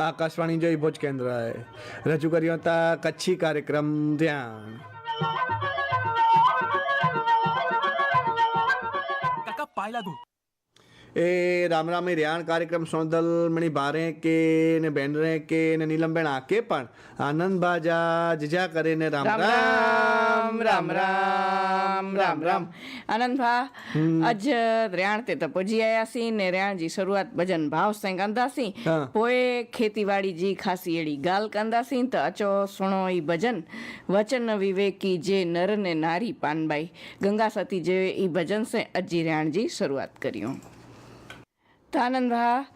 આકાશવાણી જય ભોજ કેન્દ્રએ રજૂ કર્યો હતા કચ્છી કાર્યક્રમ ધ્યાન. એ રામ રામ એ રિયાણ કાર્યક્રમ સોંદલ મણી ભારે કે ને બેન રે કે ને નીલમબેન આકે પણ આનંદ બાજા જીજા કરે ને રામ. રામ. રામ રામ રામ રામ રામ. આનંદભા અજ રેણ તે તો પજી આયા સી ને રેણજી શરૂઆત ભજન ભાવ સંગ અંદાસી પોએ ખેતીવાડી જી ખાસી એડી ગાલ કંદાસી તો અચો સુણો ઈ ભજન. વચન વિવેકી જે નર ને નારી પાનબાઈ. ગંગા સતી જે ઈ ભજન સે અજી રેણજી શરૂઆત કર્યું. તો આનંદભા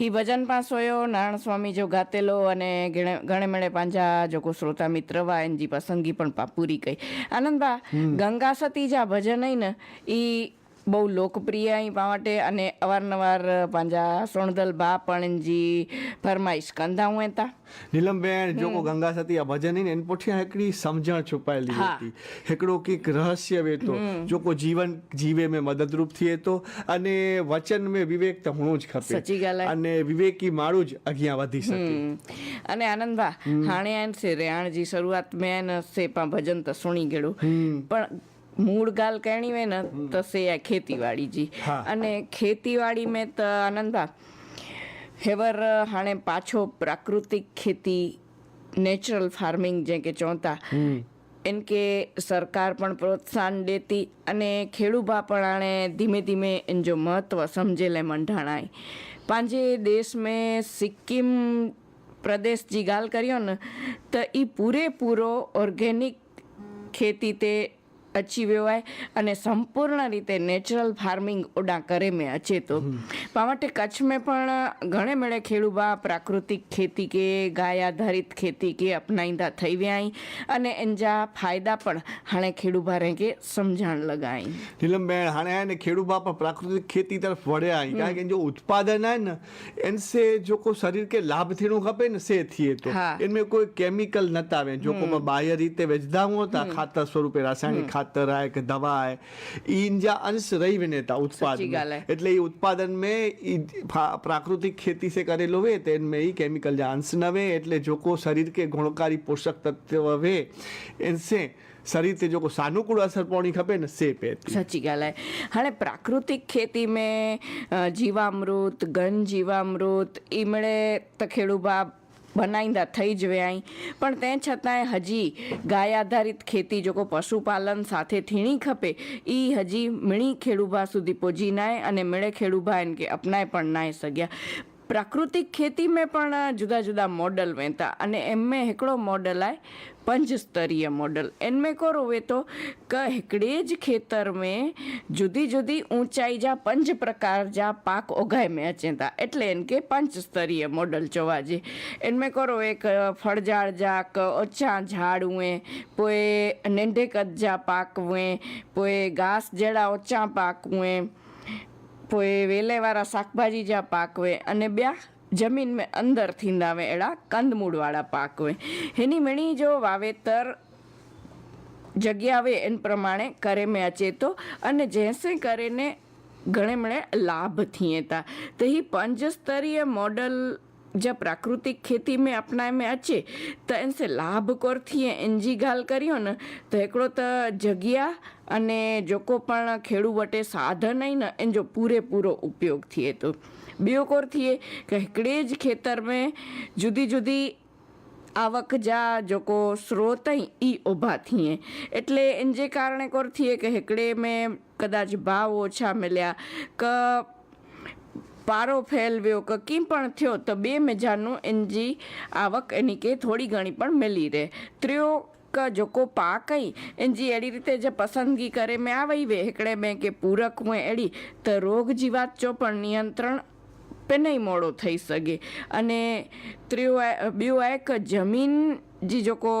હી ભજન પાસોયો નારાયણ સ્વામી જો ગાતેલો અને ગણે મેળે પાંજા જોકો શ્રોતા મિત્ર વા એનજી પસંદગી પણ પૂરી કઈ. આનંદબા ગંગા સતી જા ભજન ને ઈ બહુ લોકપ્રિય અહીં માટે અને અવારનવાર પાંજા સોણદલ બા પણજી ફરમાઈશ કંધા હું હતા નીલમબેન જોકો ગંગા સતી આ ભજન ને એની એકડી સમજણ છુપાયેલી હતી. એકડો કંઈક રહસ્ય વેતો જોકો જીવન જીવે મેં મદદરૂપ થઈએ તો. અને વચન મેં વિવેક તો હું જ ખપે. સચી ગાલ. અને વિવેકી મારું જ અગિયા વધી શકે. અને આનંદભા હાણે આન છે રેહાણજી શરૂઆત મેં છે પણ ભજન તો સુણી ગેડું પણ મૂળ ગાલ કેણી મેં ને તો સે આ ખેતીવાડી જી. અને ખેતીવાડી મેં તો આનંદભા હેવર હાણે પાછો પ્રાકૃતિક ખેતી નેચરલ ફાર્મિંગ જે કે ચોંતા એન કે સરકાર પણ પ્રોત્સાહન દેતી અને ખેડૂભા પણ આણે ધીમે ધીમે એન જો મહત્વ સમજેલે મંઢાણાએ પાંજે દેશ મેં સિક્કિમ પ્રદેશ જી ગાલ કર્યો ને તો એ પૂરેપૂરો ઓર્ગેનિક ખેતી તે અચી વેવાય અને સંપૂર્ણ રીતે નેચરલ ફાર્મિંગ ઓડા કરે મેં અચે તો. આ માટે કચ્છ મેં પણ ઘણે મેળે ખેડૂબા પ્રાકૃતિક ખેતી કે ગાય આધારિત ખેતી કે અપનાઈંદા થઈ વ્યાય અને એનજા ફાયદા પણ હાણે ખેડૂબા રહે કે સમજણ લગાઈ નીલમબેન હાણે હે ને ખેડૂબા પણ પ્રાકૃતિક ખેતી તરફ વળ્યા કારણ કે જો उत्पादन है ना इनसे जो को शरीर के लाभ थियणो खपे न से थिए तो हाँ। इनमें कोई केमिकल न तावे जो को बाह्य रीते विझंदा हूं था खातर स्वरूप रासायनिक खाद खातर आहे કે દવા आहे इन जा अंश रही वञे था उत्पादन सच्ची में। ॻाल्हि आहे। એટલે એ ઉત્પાદન में ई फा- प्राकृतिक खेती से करेलो वे तो इनमें ई केमिकल जा अंश न वे એટલે જોકો શરીર के गुणकारी पोषक तत्व वे इनसे शरीर ते जेको सानुकूल असर पवणी खपे न से पए थी સાચી ॻाल्हि आहे हाणे प्राकृतिक खेती में अ, जीवामृत घन जीवामृत ई બનાવીદા થઈ જ વ્યાય પણ તેમ છતાંય હજી ગાય આધારિત ખેતી જોકો પશુપાલન સાથે થીણી ખપે એ હજી મીણી ખેડૂભા સુધી પહોંચી નાય અને મેળે ખેડૂભા એને કે અપનાય પણ નાય શક્યા. પ્રાકૃતિક ખેતી में પણ જુદા જુદા मॉडल वेंता अने एनमें हिकिड़ो मॉडल आहे पंज स्तरीय मॉडल इनमें को रोवे तो क हिकिड़े ज खेतर में जुदी जुदी ऊंचाई जा पंज प्रकार जा पाक उगाए में अचनि था એટલે એને કે पंच स्तरीय मॉडल चवा जे इनमें करो एक फड़जाड़ जा क ओछा झाड़ हुए पोइ नंढे कद जा पाक हुए पोइ घास जहिड़ा ओछा पाक हुए આપોએ વેલેવાળા શાકભાજી જ્યાં પાકવે અને બ્યા જમીન મેં અંદર થીંદાવે એડા કંદમૂળવાળા પાકવે. એની મેણી જો વાવેતર જગ્યા આવે એન પ્રમાણે કરે મેં અચેતો અને જેસે કરીને ઘણે મણે લાભ થઈએ તા તો એ પંચસ્તરીય મોડલ जब प्राकृतिक खेती में अपनाए में अचे त इन से लाभ कोर थिए इन जी ॻाल्हि करियो न त हिकिड़ो त जॻह अने जेको पाण खेड़ू वटि साधन आहिनि इन जो पूरे पूरो उपयोग थिए थो ॿियो कोर थिए की हिकिड़े ज खेतर में जुदी जुदी आवक जा जेको स्रोत आहिनि ई उभा थिए એટલે इन जे कारण कोर थिए की हिकिड़े में कदाच भाव ओछा मिलिया क પારો ફેલવ્યો કે કંઈ પણ થયો તો બે મેજાનું એનજી આવક એની કે થોડી ઘણી પણ મેલી રહે. ત્રીઓ ક જોકો પાકઈ એનજી એડી રીતે જે પસંદગી કરે મેં આવી વે હિકડે મેં કે પૂરક હું એડી તો રોગ જીવાત ચો પણ નિયંત્રણ પે નહીં મોડો થઈ શકે અને ત્રીઓ બીઓ એક જમીન જે જોકો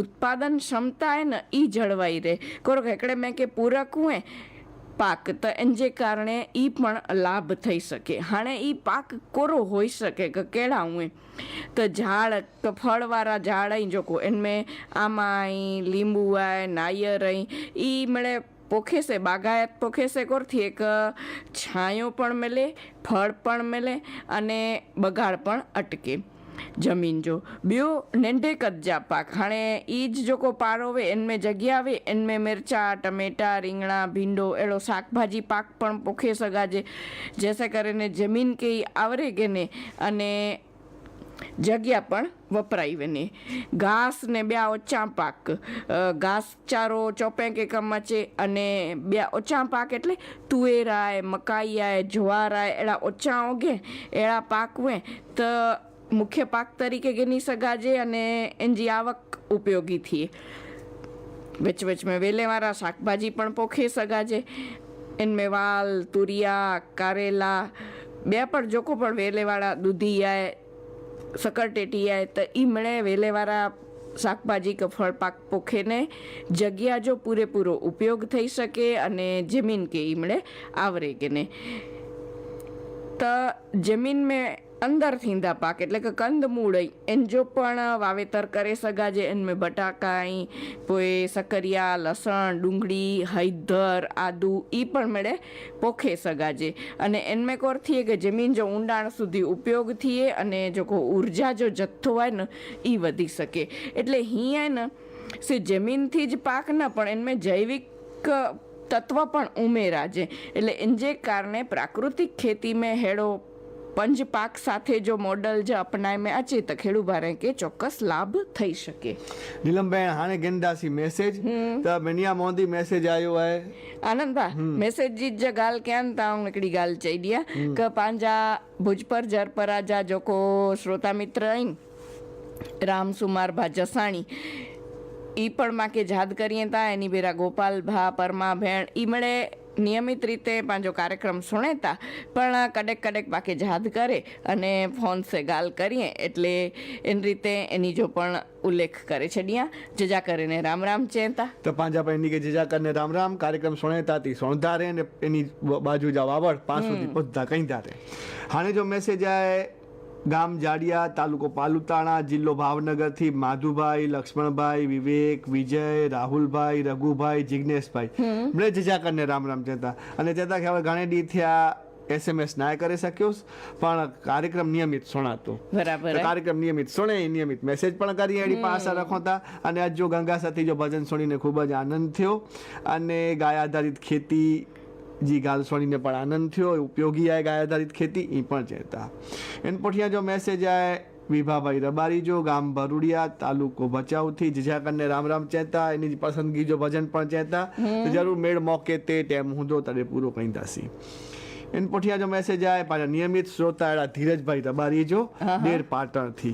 ઉત્પાદન ક્ષમતા હે ને એ જળવાઈ રહે. કોરો હેકડે મેં કે પૂરક હું પાક, તો જે કારણે એ પણ લાભ થઈ શકે. હાણે એ પાક કોરો હોઈ શકે કે કેળા હું તો ઝાડ, તો ફળવાળા ઝાડ અહીં જોકો. એનમે આમાં લીંબુ આય, નાયર અહીં એ મળે પોખેસે, બાગાયત પોખેસે કોરથી એક છાંયો પણ મળે ફળ પણ મળે અને બગાડ પણ અટકે. જમીन जो ॿियो नंढे कद जा पाक हाणे ई ज जेको पार हुवे इन में जॻह हुवे इन में मिर्चा टमेटा रिंगणा भींडो अहिड़ो साग भाॼी पाक पण पोखे सघाजे जंहिंसां करे ने ज़मीन खे ई आवरे कोन्हे अने જગ્યા પણ વપરાઈ વને ઘાસ ને બ્યા ઓછા પાક ઘાસ ચારો ચોપે કે કમચે અને બ્યા ઓછા પાક એટલે તુવેરા મકાઈ આય જુવાર આય એડા ઓછા ઓગે એડા પાક હોય તો મુખ્ય પાક તરીકે ગણી સકાજે અને એની આવક ઉપયોગી થઈએ વચ વચમાં વેલેવાળા શાકભાજી પણ પોખી સકાજે એનમે વાલ, તુરિયા, કારેલા બે પણ જોકો પણ વેલેવાળા દૂધીયાએ સકરટેટીયાએ તો એ મળે વેલેવાળા શાકભાજી કે ફળ પાક પોખેને. જગ્યા જો પૂરેપૂરો ઉપયોગ થઈ શકે અને જમીન કે ઈમળે આવરે કે ને તો જમીન મેં અંદરથીંદા પાક, એટલે કે કંદમૂળ એને જો પણ વાવેતર કરે સગાજે એનમે બટાકાઈ પોઈ સકરિયા, લસણ, ડુંગળી, હૈદર, આદુ એ પણ મળે પોખે સગાજે અને એનમે કોર થઈએ કે જમીન જો ઊંડાણ સુધી ઉપયોગ થઈએ અને જો કો ઊર્જા જો જથ્થો હોય ને એ વધી શકે. એટલે અહીંયા ને, સે જમીનથી જ પાક ન, પણ એનમે જૈવિક તત્વ પણ ઉમેરા છે એટલે એને જે કારણે પ્રાકૃતિક ખેતી મેં હેડો પંજ પાક સાથે જો મોડલ જે અપનાય में अचे त ખેડૂત ભારે કે ચોક્કસ લાભ થઈ શકે नीलमबेन हाणे गिनदासीं मैसेज त मिनिया मोदी मैसेज आयो आहे आनंद भाउ मैसेज जी ज ॻाल्हि कयनि था ऐं हिकिड़ी ॻाल्हि चई ॾियां की पंहिंजा भुजपर जरपरा जा जेको श्रोता मित्र आहिनि राम सुमार भा जसाणी ઈ પણ માકે યાદ કરીએ તા એની બેરા ગોપાલ ભા પરમા ભેણ ઈ મળે નિયમિત રીતે પાંજો કાર્યક્રમ સુણેતા પણ કડેક કડેક બાકી જાદ કરે અને ફોન સે ગાલ કરીએ એટલે એની રીતે એની જો પણ ઉલ્લેખ કરે છે. ડિયા જજા કરીને રામ રામ ચેતા. તો પાંજા એની કે જજા કરીને રામ રામ કાર્યક્રમ સુણેતાથી સોણધારે અને એની બાજુ જાવ આવડ પાંચ સુધી પહોંચતા કઈ ધારે. હાને જો મેસેજ આવે ગામ જાડિયા તાલુકો પાલુતાણા જિલ્લો ભાવનગરથી માધુભાઈ લક્ષ્મણભાઈ વિવેક વિજય રાહુલભાઈ રઘુભાઈ જિજ્ઞેશભાઈ મને જીજા કરને રામ રામ જતા. અને જતા કે હવે ઘણે દી થયા એસએમએસ ના કરી શક્યો પણ કાર્યક્રમ નિયમિત સુણાતો બરાબર કાર્યક્રમ નિયમિત સુણે નિયમિત મેસેજ પણ કરી એની પાસે રખોતા. અને આજ જો ગંગા સાથે જો ભજન સુણીને ખૂબ જ આનંદ થયો. અને ગાય આધારિત ખેતી જી ગાલસોણીને પણ આનંદ થયો. ઉપયોગી આય ગાય આધારિત ખેતી એ પણ ચેતા એન પોઠિયા જો મેસેજ આય વિભાભાઈ રબારી જો ગામ ભરૂડિયા તાલુકો ભચાઉથી. જીજાકરને રામ રામ ચેતા એની પસંદગી જો ભજન પણ ચેતા તો જરૂર મેળ મોકે તે ટેમ હું જો તારે પૂરો કહી દાસી એન પોઠિયા જો મેસેજ આવે પાછા નિયમિત શ્રોતા એડા ધીરજભાઈ રબારી જો ડેર પાટણથી.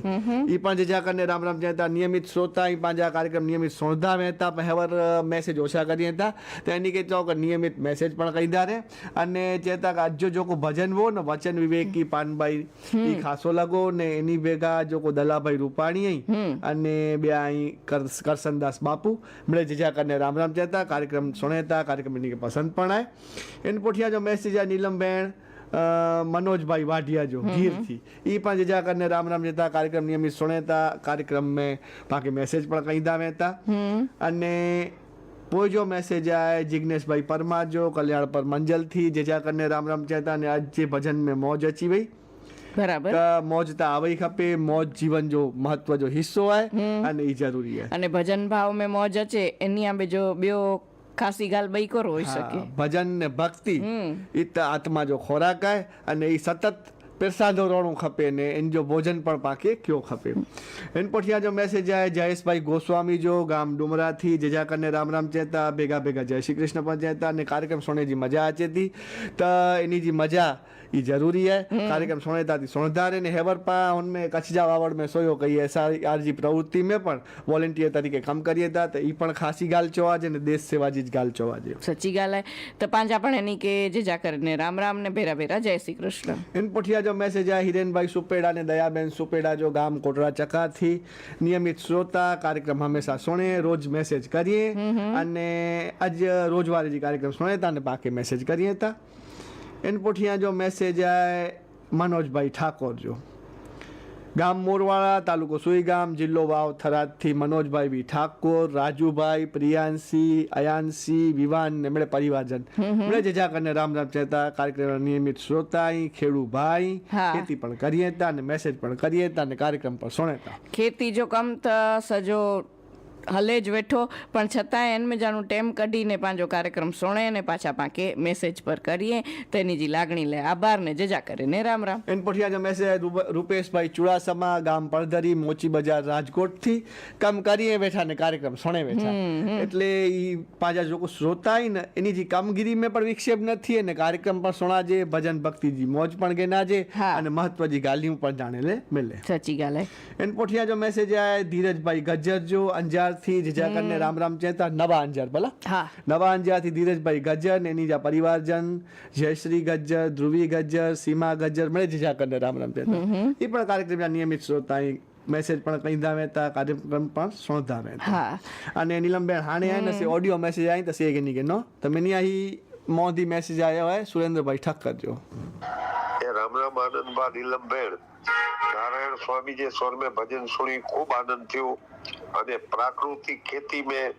એ પણ જે કરીને રામ રામ જતા નિયમિત શ્રોતા ઈ પાંજા કાર્યક્રમ નિયમિત સોંધા મહેતા હેવર મેસેજ ઓછા કરી હતા તો એની કે ચોક નિયમિત મેસેજ પણ કહી દારે અને ચેતા કે આજો જો કો ભજન વો ને વચન વિવેકી પાનભાઈ એ ખાસો લગો ને એની ભેગા જો કો દલાભાઈ રૂપાણી અને બે અહીં કર- કરસનદાસ બાપુ મળે જજા કરીને રામ રામ જતા કાર્યક્રમ સુણેતા કાર્યક્રમ એની કે પસંદ પણ આય. એને પોઠિયા જો મેસેજ આ નીલમબેન અ, મનોજભાઈ વાઢિયા જો ગીરથી ઈ પણ જીજા કરીને રામ રામ જતા કાર્યક્રમ નિયમિત સુણેતા કાર્યક્રમ में બાકી મેસેજ પણ કહી દાવેતા અને પોઈ જો મેસેજ આય જિગ્નેશભાઈ પરમાર જો કલ્યાણ પર મંજલથી જેજા કરીને રામ રામ ચેતા અને આજ જે ભજન में મોજ અચી વઈ બરાબર त મોજ त આવઈ ખપે મોજ જીવન જો મહત્વ જો હિસ્સો आहे અને ઈ જરૂરી आहे અને ભજન ભાવ में મોજ અચે એની આંબે જો બ્યો ખાસી ગાલ બઈ કરો હોઈ શકે. ભજન ને ભક્તિ એ તો આત્મા જો ખોરાક આય અને એ સતત પીરસાદો રોણું ખપે ને એન જો ભોજન પણ પાકે કયો ખપે એન પઠિયા જો મેસેજ આવે જયેશભાઈ ગોસ્વામી જો ગામ ડુમરાથી જેજા કરીને રામ રામ ચેતા ભેગા ભેગા જય શ્રી કૃષ્ણ પણ ચેતા અને કાર્યક્રમ સોને જી મજા અચે थी त એની जी મજા ઈ જરૂરી है कार्यक्रम सुणेता थी सुणधारे ने हेवर पा उनमें कच्छ जा वावड़ में सोयो कई ऐसा आर जी प्रवृत्ति में पण वॉलेंटियर तरीके कम करिए था त ઈ પણ ખાસી ગાલ જોવા છે ને દેશ સેવા जी જ ગાલ જોવા છે સચ્ચી ગાલ હે તો પાંજા પણ એની કે જે જા કરીને રામ રામ ને ભેરા ભેરા જય શ્રી કૃષ્ણ इन पुठिया જો મેસેજ આ હિરેનભાઈ સુપેડા અને દયાબેન સુપેડા જો ગામ કોટડા ચકાથી નિયમિત શ્રોતા કાર્યક્રમ હંમેશા સુણે રોજ મેસેજ કરીએ. અને આજ રોજવારે જે કાર્યક્રમ સુણે હતા અને બાકી મેસેજ કરીએ હતા એન પોઠિયા જો મેસેજ આય મનોજભાઈ ઠાકોર જો. ગામ મોરવાડા તાલુકો સુઈગામ જિલ્લો વાવ થરાદથી મનોજભાઈ બી ઠાકોર રાજુભાઈ પ્રિયાંશી અયાનસી વિવાન એમણે પરિવારજન. એમણે જે જા કરીને રામ રામ ચેતા કાર્યક્રમ નિયમિત શ્રોતાઈ ખેડુભાઈ ખેતી પણ કરીએ હતા અને મેસેજ પણ કરીએ હતા અને કાર્યક્રમ પણ સુણેતા. ખેતી જો કમ त સજો હલે જ વેઠો. પણ છતાંય એન में જાણું ટેમ કઢીને પાંજો કાર્યક્રમ સોણે ને પાછા પાંકે મેસેજ પર કરીએ. તેની જે લાગણી લે આભાર ને જજા કરે ને રામ રામ. એન પઠિયા જો મેસેજ રૂપ- રૂપેશભાઈ ચુડાસમા ગામ પડધરી મોચી બજાર રાજકોટથી કામ કરીએ બેઠા ને કાર્યક્રમ સોણે બેઠા એટલે ઈ પાંજા જો શ્રોતાય ને એની જે કામગીરી મેં પણ વિક્ષેપ નથી અને કાર્યક્રમ પણ સુણાજે ભજન ભક્તિજી મોજ પણ ગેનાજે હા. અને મહત્વજી ગાલીઓ પણ જાણે લે મિલે. સચી ગાલે. એન પોઠિયા જો મેસેજ આય ધીરજભાઈ ગજ્જર જો અંજારથી જીજાકરને રામ રામ ચેતા નવા અંજાર ભલા? હા. નવા અંજારથી ધીરજભાઈ ગજ્જર ને એની જા પરિવારજન જયશ્રી ગજ્જર ધ્રુવી ગજ્જર સીમા ગજ્જર મળે જીજાકરને રામ રામ ચેતા એ પણ કાર્યક્રમના નિયમિત શ્રોતા મેસેજ પણ કઈ દાવે તા કાર્યક્રમ પણ સોંધાવે હા. અને નીલમબેન હાણે આય ને સે ઓડિયો મેસેજ આય તો સે કે ની કે નો તમે ની આહી મોદી મેસેજ આયો હોય સુરેન્દ્રભાઈ ઠક્કર જો. ગામના આનંદબા નીલમબેન નારાયણ સ્વામી જે સ્વર મેં ભજન સુણી ખૂબ આનંદ થયો અને પ્રાકૃતિક ખેતી મેં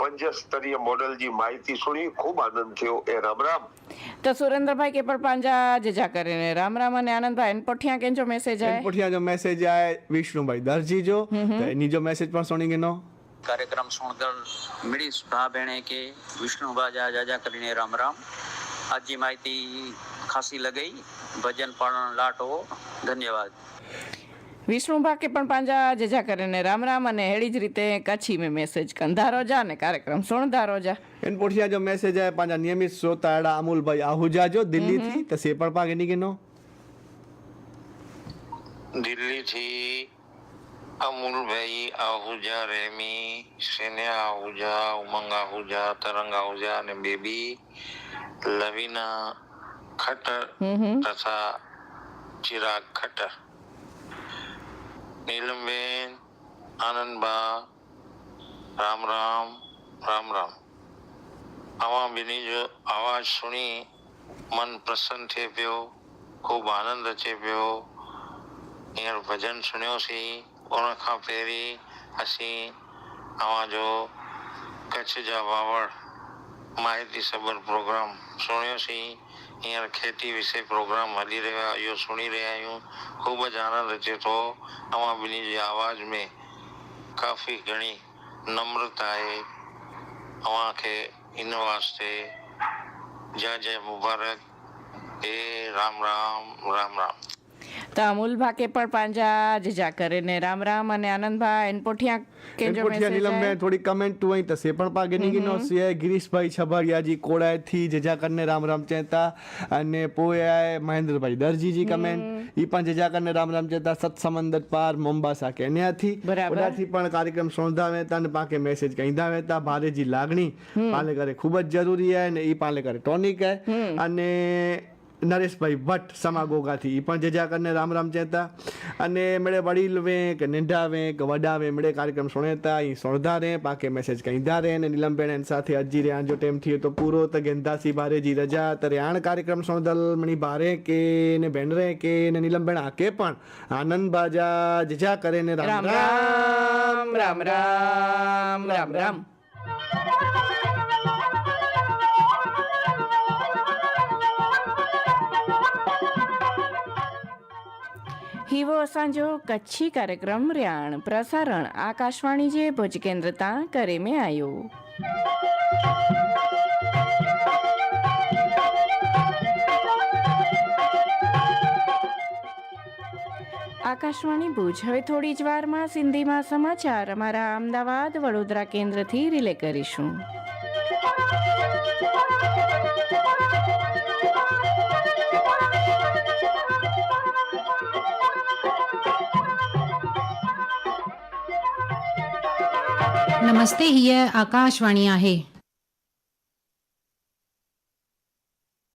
પંચસ્તરીય મોડલજી માહિતી સુણી ખૂબ આનંદ થયો. એ રામ તો સુરેન્દ્રભાઈ કે પાંજા જજા કરીને. રામ અને આનંદભાઈ એન પઠિયા કેન જો મેસેજ આય? પઠિયા જો મેસેજ આય વિષ્ણુભાઈ. દરજી જો એની જો મેસેજ પણ સુણી ગનો કાર્યક્રમ સુણદર મિડી સુભા બેણે કે વિષ્ણુભા જા જાજા કરીને રામ રામ. આજની માહિતી ખાસી લગઈ. ભજન પણ લાટો. ધન્યવાદ. વિષ્ણુ ભાકે પણ પાંજા જજા કરીને રામ રામ અને હેડી જ રીતે કચ્છી મેં મેસેજ કંધારો જા ને કાર્યક્રમ સુણધારો જા એન પોઠિયા જો મેસેજ આય પાંજા નિયમિત શ્રોતા એડા અમુલભાઈ આહુજા જો દિલ્હીથી તો સે પણ પાકે ની. કેનો દિલ્હી દિલ્હીથી અમૂલભાઈ આહુજા રેમી સેને આહુજા ઉમંગ આહુજા તરંગ આહુજા અને બેબી લવિના ખટ્ટર તથા ચિરાગ ખટ્ટર. નીલમબેન આનંદબા રામ રામ રામ રામ. આવા બિનીજો અવાજ સુણી મન પ્રસન્ન થઈ ગયો ખૂબ આનંદ અચે ગયો. યાર ભજન સુન્યો સી ઓળખા પહેરી હસી. આવા જો કચ્છ જા વાવડ माहिती सबर प्रोग्राम सुणियोसीं हींअर खेती विषय प्रोग्राम हली रहियो आहे इहो सुणी रहिया आहियूं ख़ूब ज आनंद अचे थो अव्हां ॿिन्ही जी आवाज़ में काफ़ी घणी नम्रता आहे अव्हां खे इन वास्ते जय जय मुबारक हे राम राम राम राम તો અમૂલભાકે પણ પાંજા જજા કરે ને રામ રામ અને આનંદભાઈ એન પોઠિયા એન કેજો પોઠિયા મેસેજ નીલમબેન થોડી કમેન્ટ તું અહીં તસે પણ પાકે ની કે નો સે ગિરીશભાઈ છબરિયાજી કોડાયથી જજા કરને રામ રામ ચેતા અને પોયા મહેન્દ્રભાઈ દરજીજી કમેન્ટ ઈ પણ જજા કરીને રામ રામ ચેતા. સત સમંદર પાર મોમ્બાસા થી બરાબર. ઓડાથી પણ કાર્યક્રમ સોંધાવે તા અને પાકે મેસેજ કહીદાવે તા ભારેજી લાગણી પાલે કરે ખૂબ જ જરૂરી હે ને ઈ પાલે કરે ટોનિક હે. અને નરેશભાઈ ભટ્ટ સમાગોગાથી. એ પણ જજા કરીને રામ રામ ચેતા અને મેળે વડીલ વેંક નિંઢા વે વડા વે મેળે કાર્યક્રમ સુણેતા અહીં સોણધા રે પાકે મેસેજ કહીધારે ને નીલમબેન એન સાથે અજી રે આંજો ટેમ થયો તો પૂરો તો ગેંદાસી ભારે જી રજા. તરે આણ કાર્યક્રમ સોણદલ મણી ભારે કે ને બેન રે કે ને નીલમબેન આકે પણ. આનંદ બાજા જજા કરે ને રામ રામ. રામ રામ રામ રામ રામ. હિવો અસાંજો કચ્છી કાર્યક્રમ ર્યાણ. પ્રસારણ આકાશવાણી જે ભુજ કેન્દ્ર તાં કરે મેં આયો. આકાશવાણી ભુજ. હવે થોડી જ વારમાં સિંધીમાં સમાચાર. અમારા અમદાવાદ વડોદરા કેન્દ્રથી રિલે કરીશું. नमस्ते हीअ आकाशवाणी आहे